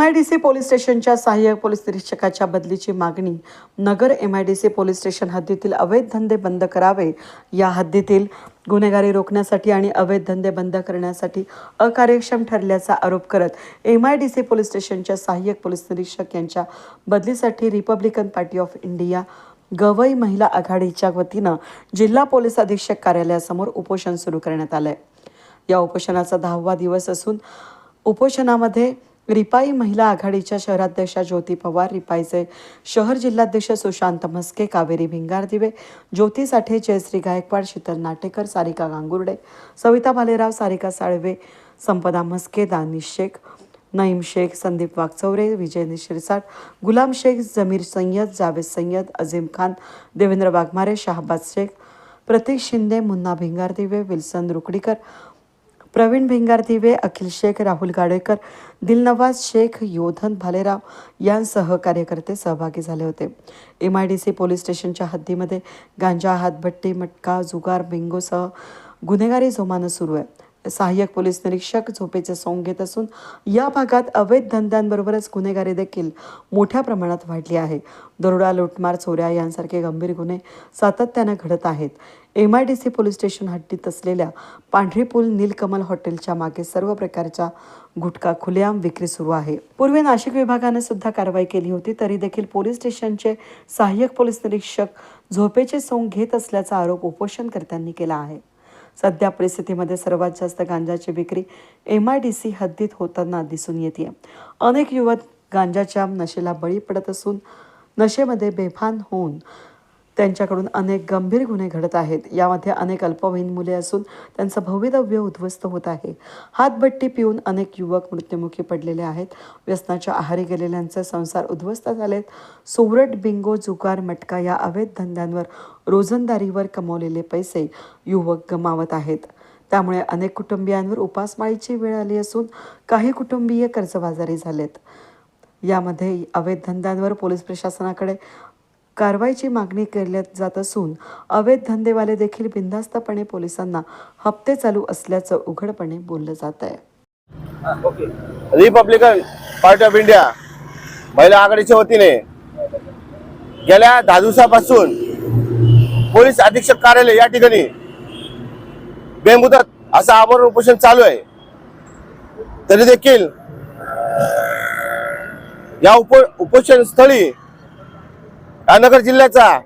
M I D C police स्टेशनच्या सहाय्यक police निरीक्षकाच्या बदलीची मागणी. Nagar M I D C police station हद्दीतील अवैध धंदे बंद करावे या हद्दीतील गुन्हेगारी रोखण्यासाठी आणि अवैध धंदे बंद करण्यासाठी अकार्यक्षम ठरल्याचा आरोप करत M I D C police स्टेशनच्या सहाय्यक पोलीस निरीक्षक यांच्या बदलीसाठी Republican Party of India Gavai महिला आघाडीच्या वतीनं जिल्हा पोलीस अधीक्षक कार्यालयासमोर उपोषण सुरू करण्यात आलं आहे या उपोषणाचा दहावा दिवस असून उपोषणामध्ये रिपाई महिला आघाडीच्या शहराध्यक्षा ज्योती पवार रिपाईचे शहर जिल्हाध्यक्ष सुशांत म्हस्के कावेरी भिंगार दिवे ज्योती साठे जयश्री गायकवाड शीतल नाटेकर सारिका गांगुर्डे सविता भालेराव सारिका साळवे संपदा म्हस्के दानिश शेख नईम शेख संदीप वागचौरे विजय शिरसाट गुलाम शेख जमीर सय्यद जावेद सय्यद अझीम खान देवेंद्र वाघमारे शाहबाज शेख प्रतीक शिंदे मुन्ना भिंगार दिवे विल्सन रुकडीकर प्रवीण भिंगारदिवे अखिल शेख राहुल गाडेकर दिलनवाज शेख योधन भालेराव यांसह कार्यकर्ते सहभागी झाले होते. M I D C police स्टेशनच्या हद्दीमध्ये गांजा हातभट्टी मटका जुगार बिंगोसह गुन्हेगारी जोमानं सुरू आहे. सहाय्यक पोलीस निरीक्षक झोपेचे सोंग घेत असून या भागात अवैध धंद्यांबरोबरच गुन्हेगारी देखील मोठ्या प्रमाणात वाढली आहे. दरोडा लुटमार चोऱ्या यांसारखे गंभीर गुन्हे सातत्यानं घडत आहेत. M I D C police station हद्दीत असलेल्या पांढरी पूल नीलकमल हॉटेलच्या मागे सर्व प्रकारच्या गुटखा खुलेआम विक्री सुरू आहे. पूर्वी नाशिक विभागाने सुद्धा कारवाई केली होती तरी देखील पोलीस स्टेशनचे सहाय्यक पोलीस निरीक्षक झोपेचे सोंग घेत असल्याचा आरोप उपोषणकर्त्यांनी केला आहे. सध्या परिस्थितीमध्ये सर्वात जास्त गांजाची विक्री एम आय डी सी हद्दीत होताना दिसून येते. अनेक युवक गांजाच्या नशेला बळी पडत असून नशेमध्ये बेभान होऊन त्यांच्याकडून अनेक गंभीर गुन्हे घडत आहेत. यामध्ये अनेक अल्पवयीन मुले असून त्यांचं भवितव्य उद्ध्वस्त होत आहे. हातभट्टी पिऊन अनेक युवक मृत्युमुखी पडलेले आहेत. व्यसनाच्या आहारी गेलेल्यांचे संसार उद्ध्वस्त झालेत. सोवरट बिंगो जुगार मटका या अवैध धंद्यांवर रोजंदारीवर कमवलेले पैसे युवक गमावत आहेत. त्यामुळे अनेक कुटुंबियांवर उपासमाळीची वेळ आली असून काही कुटुंबीय कर्जबाजारी झालेत. यामध्ये अवैध धंद्यांवर पोलीस प्रशासनाकडे कारवाईची मागणी केली जात असून अवैध धंदेवाले देखील बिनधास्तपणे पोलिसांना हप्ते चालू असल्याचं उघडपणे बोललं जात आहे. रिपब्लिकन पार्टी ऑफ इंडिया महिला आघाडीच्या वतीने गेल्या दहा दिवसापासून पोलीस अधीक्षक कार्यालय या ठिकाणी बेमुदत असं आमरण उपोषण चालू आहे. तरी देखील या उप उपोषण स्थळी नगर जिल्ह्याचा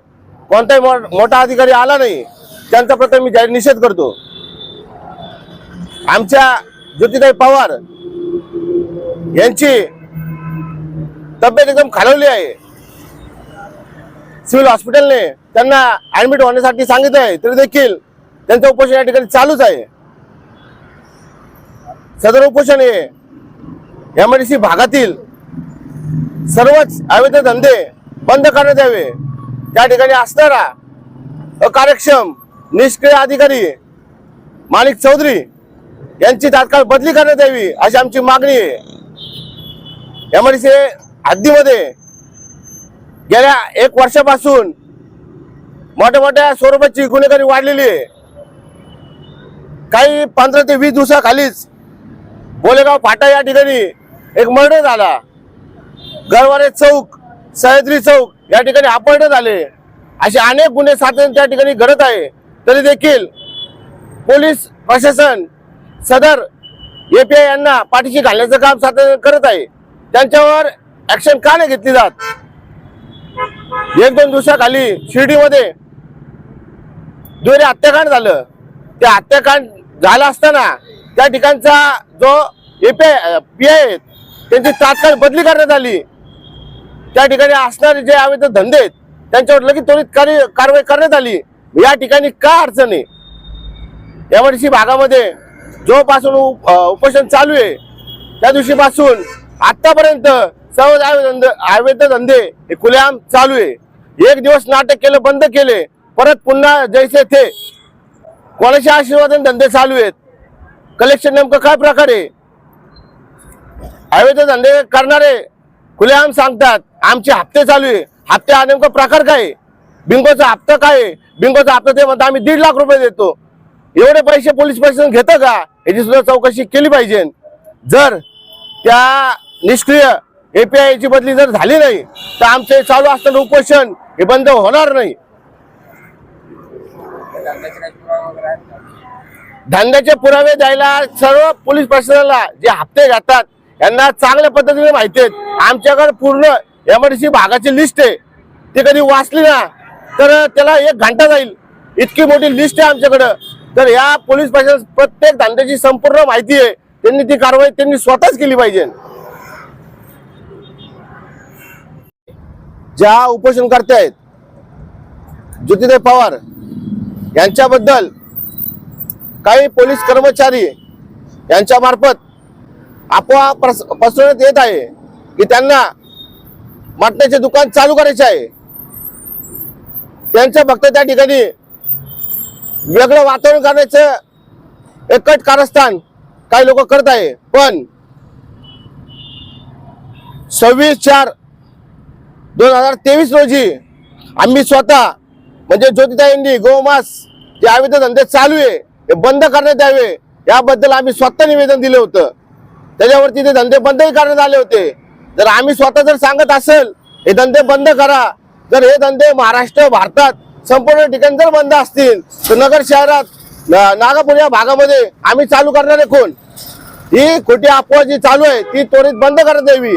कोणताही मोठा अधिकारी आला नाही. त्यांचा प्रथम मी जाहीर निषेध करतो. आमच्या ज्योतिताई पवार यांची तब्येत एकदम खालवली आहे. सिव्हिल हॉस्पिटलने त्यांना ऍडमिट होण्यासाठी सांगितलं आहे. तरी देखील त्यांचं उपोषण या ठिकाणी चालूच आहे. सदर उपोषण हे एमआयडीसी भागातील सर्वच अवैध धंदे बंद करण्यात यावे. त्या ठिकाणी असणारा अकार्यक्षम निष्क्रिय अधिकारी माणिक चौधरी यांची तात्काळ बदली करण्यात यावी अशी आमची मागणी आहे. एमआयडीसी हद्दीमध्ये गेल्या एक वर्षापासून मोठ्या मोठ्या स्वरूपाची गुन्हेगारी वाढलेली आहे. काही पंधरा ते वीस दिवसाखालीच बोलेगाव फाटा या ठिकाणी एक मर्डर झाला. गरवारे चौक सह्याद्री चौक या ठिकाणी अपहरण झाले. असे अनेक गुन्हे सातत्याने त्या ठिकाणी घडत आहे. तरी देखील पोलीस प्रशासन सदर एपीआय यांना पाठीशी घालण्याचं काम सातत्याने करत आहे. त्यांच्यावर ऍक्शन का नाही घेतली जात? एक दोन दिवसाखाली शिर्डीमध्ये दुहेरी हत्याकांड झालं. ते हत्याकांड झालं असताना त्या ठिकाणचा जो एपीआय पी आय त्यांची तात्काळ बदली करण्यात आली. त्या ठिकाणी असणारे जे अवैध धंदे आहेत त्यांच्यावर लगेच त्वरित कारवाई करण्यात आली. या ठिकाणी का अडचण? आहे यावर्षी भागामध्ये जोपासून उपोषण चालू आहे. त्या दिवशीपासून आतापर्यंत सर्व अवैध धंदे धंदे हे खुलेआम चालू आहे. एक दिवस नाटक केलं बंद केले. परत पुन्हा जैसे थे. कोणाच्या आशीर्वादाने धंदे चालू आहेत? कलेक्शन नेमकं काय प्रकारे? अवैध धंदे करणारे खुलेआम सांगतात आमचे हप्ते चालू आहे. हप्ते हा नेमका प्रकार काय बिंगोचा हप्ता काय बिंगोचा हप्ता ते म्हणतात आम्ही दीड लाख रुपये देतो. एवढे पैसे पोलीस प्रशासन घेतं का? याची सुद्धा चौकशी केली पाहिजे. जर त्या निष्क्रिय एपीआयची बदली जर झाली नाही तर आमचे चालू असताना उपोषण हे बंद होणार नाही. धंद्याचे पुरावे द्यायला सर्व पोलीस प्रशासनाला जे हप्ते घेतात यांना चांगल्या पद्धतीने माहिती आहेत. आमच्याकडे पूर्ण एमआरडीसी भागाची लिस्ट आहे. ती कधी वाचली ना तर त्याला एक घंटा जाईल. इतकी मोठी लिस्ट आहे आमच्याकडं. तर या पोलीस प्रशासन प्रत्येक धंद्याची संपूर्ण माहिती आहे. त्यांनी ती कारवाई त्यांनी स्वतःच केली पाहिजे. ज्या उपोषणकर्ते आहेत ज्योतिदेव पवार यांच्याबद्दल काही पोलीस कर्मचारी यांच्या मार्फत अफवा पसरवण्यात येत आहे की त्यांना मटणाचे दुकान चालू करायचे आहे. त्यांचं फक्त त्या ठिकाणी वेगळं वातावरण करण्याचं एकट कारस्थान काही लोक करत आहे. पण सव्वीस चार दोन हजार तेवीस रोजी आम्ही स्वतः म्हणजे ज्योतिताईंनी गोमास जे आवेदन धंदे चालू आहे हे बंद करण्यात यावे याबद्दल आम्ही स्वतः निवेदन दिलं होतं. त्याच्यावरती ते धंदे बंदही करण्यात आले होते. जर आम्ही स्वतः जर सांगत असेल हे धंदे बंद करा. जर हे धंदे महाराष्ट्र भारतात संपूर्ण ठिकाणी जर बंद असतील तर नगर शहरात नागापूर नागपूर या भागामध्ये आम्ही चालू करणारे कोण? ही खोटी अफवा जी चालू आहे ती त्वरित बंद करण्यात यावी.